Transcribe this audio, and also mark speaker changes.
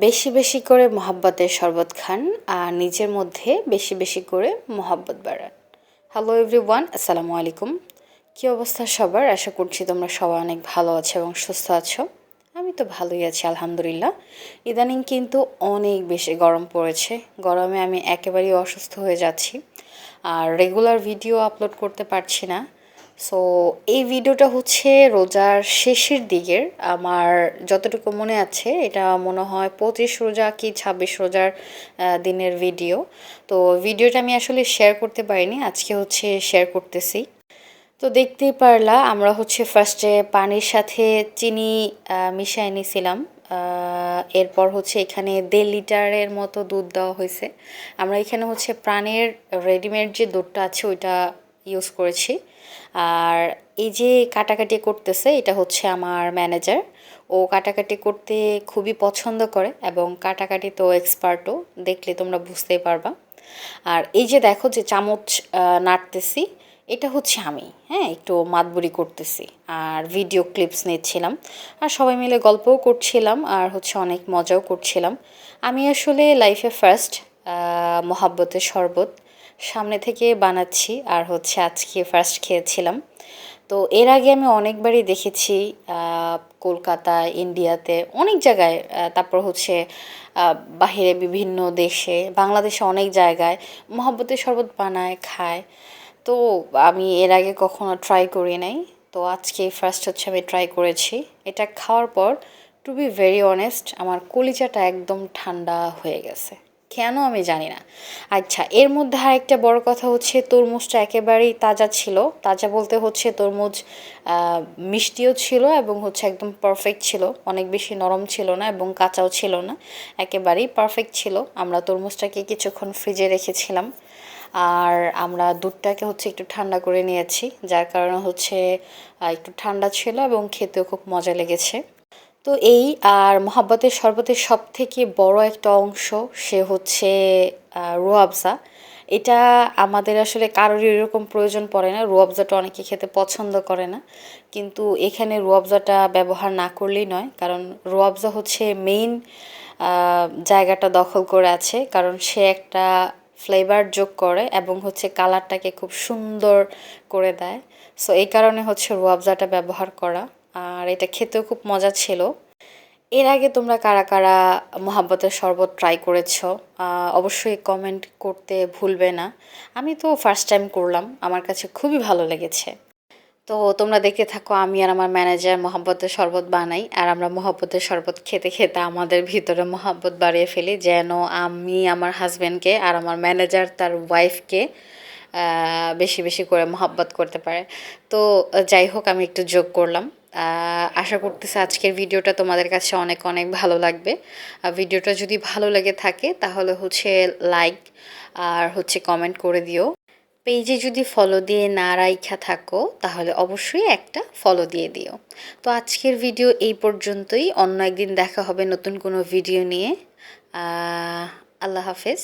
Speaker 1: বেশি বেশি করে মহাব্বতের শরবত খান আর নিজের মধ্যে বেশি বেশি করে মহাব্বত বাড়ান। হ্যালো এভরিওয়ান আসসালামু আলাইকুম। কী অবস্থা সবার? আশা করছি তোমরা সবাই অনেক ভালো আছো এবং সুস্থ আছো। আমি তো ভালোই আছি, আলহামদুলিল্লাহ। ইদানিং কিন্তু অনেক বেশি গরম পড়েছে। গরমে আমি একেবারেই অসুস্থ হয়ে যাচ্ছি। আর রেগুলার ভিডিও আপলোড করতে পারছি না। সো এই ভিডিওটা হচ্ছে রোজার শেষের দিকের। আমার যতটুকু মনে আছে, এটা মনে হয় পঁচিশ রোজা কি ছাব্বিশ রোজার দিনের ভিডিও। তো ভিডিওটা আমি আসলে শেয়ার করতে পারিনি, আজকে হচ্ছে শেয়ার করতেছি। তো দেখতেই পারলা, আমরা হচ্ছে ফার্স্টে পানির সাথে চিনি মিশিয়ে নিয়েছিলাম এরপর হচ্ছে এখানে দেড় লিটারের মতো দুধ দেওয়া হয়েছে। আমরা এখানে হচ্ছে প্রাণের রেডিমেড যে দুধটা আছে, ওইটা ইউজ করেছি। আর এই যে কাটাকাটি করতেছে, এটা হচ্ছে আমার ম্যানেজার ও কাটাকাটি করতে খুবই পছন্দ করে এবং কাটাকাটি তো এক্সপার্টও দেখলে তোমরা বুঝতেই পারবা। আর এই যে দেখো যে চামচ নাড়তেছি, এটা হচ্ছে আমি হ্যাঁ একটু মাতবুরি করতেছি। আর ভিডিও ক্লিপস নিচ্ছিলাম। আর সবাই মিলে গল্পও করছিলাম, আর হচ্ছে অনেক মজাও করছিলাম। আমি আসলে লাইফে ফার্স্ট মহাব্বতের শরবত। সামনে থেকে বানাচ্ছি আর হচ্ছে আজকে ফার্স্ট খেয়েছিলাম। তো এর আগে আমি অনেকবারই দেখেছি কলকাতা, ইন্ডিয়াতে অনেক জায়গায় তারপর হচ্ছে বাহিরে বিভিন্ন দেশে, বাংলাদেশে অনেক জায়গায় মহব্বতের শরবত বানায়, খায়। তো আমি এর আগে কখনো ট্রাই করি নাই। তো আজকে ফার্স্ট হচ্ছে আমি ট্রাই করেছি। এটা খাওয়ার পর টু বি ভেরি অনেস্ট আমার কলিজাটা একদম ঠান্ডা হয়ে গেছে। কেন আমি জানি না। আচ্ছা এর মধ্যে আরেকটা বড় কথা হচ্ছে, তরমুজটা একেবারেই তাজা ছিল। তাজা বলতে হচ্ছে তরমুজ মিষ্টিও ছিল এবং হচ্ছে একদম পারফেক্ট ছিল। অনেক বেশি নরম ছিল না এবং কাঁচাও ছিল না। একেবারেই পারফেক্ট ছিল। আমরা তরমুজটাকে কিছুক্ষণ ফ্রিজে রেখেছিলাম। আর আমরা দুধটাকে হচ্ছে একটু ঠান্ডা করে নিয়েছি। যার কারণে হচ্ছে একটু ঠান্ডা ছিল এবং খেতেও খুব মজা লেগেছে। তো এই আর মহাব্বতের শরবতের সব থেকে বড় একটা অংশ সে হচ্ছে রুয়াবজা এটা আমাদের আসলে কারোরই এরকম প্রয়োজন পড়ে না। রুয়াবজাটা অনেকে খেতে পছন্দ করে না। কিন্তু এখানে রুয়াবজাটা ব্যবহার না করলেই নয়। কারণ রোয়াবজা হচ্ছে মেইন জায়গাটা দখল করে আছে। কারণ সে একটা ফ্লেভার যোগ করে এবং হচ্ছে কালারটাকে খুব সুন্দর করে দেয়। সো এই কারণে হচ্ছে রুয়াবজাটা ব্যবহার করা। আর এটা খেতেও খুব মজা ছিল। এর আগে তোমরা কারা কারা মহাব্বতের শরবত ট্রাই করেছ অবশ্যই কমেন্ট করতে ভুলবে না। আমি তো ফার্স্ট টাইম করলাম, আমার কাছে খুবই ভালো লেগেছে। তো তোমরা দেখতে থাকো, আমি আর আমার ম্যানেজার মহাব্বতের শরবত বানাই, আর আমরা মহাব্বতের শরবত খেতে খেতে আমাদের ভিতরে মহাব্বত বাড়িয়ে ফেলি, যেন আমি, আমার হাজব্যান্ডকে আর আমার ম্যানেজার তার ওয়াইফকে বেশি বেশি করে মহাব্বত করতে পারে। তো যাই হোক, আমি একটু যোগ করলাম। আশা করতেছি আজকের ভিডিওটা তোমাদের কাছে অনেক অনেক ভালো লাগবে। ভিডিওটা যদি ভালো লেগে থাকে, তাহলে হচ্ছে লাইক আর হচ্ছে কমেন্ট করে দিও। পেজে যদি ফলো দিয়ে না রাইখা থাকো, তাহলে অবশ্যই একটা ফলো দিয়ে দিও। তো আজকের ভিডিও এই পর্যন্তই। অন্য একদিন দেখা হবে নতুন কোনো ভিডিও নিয়ে। আল্লাহ হাফেজ।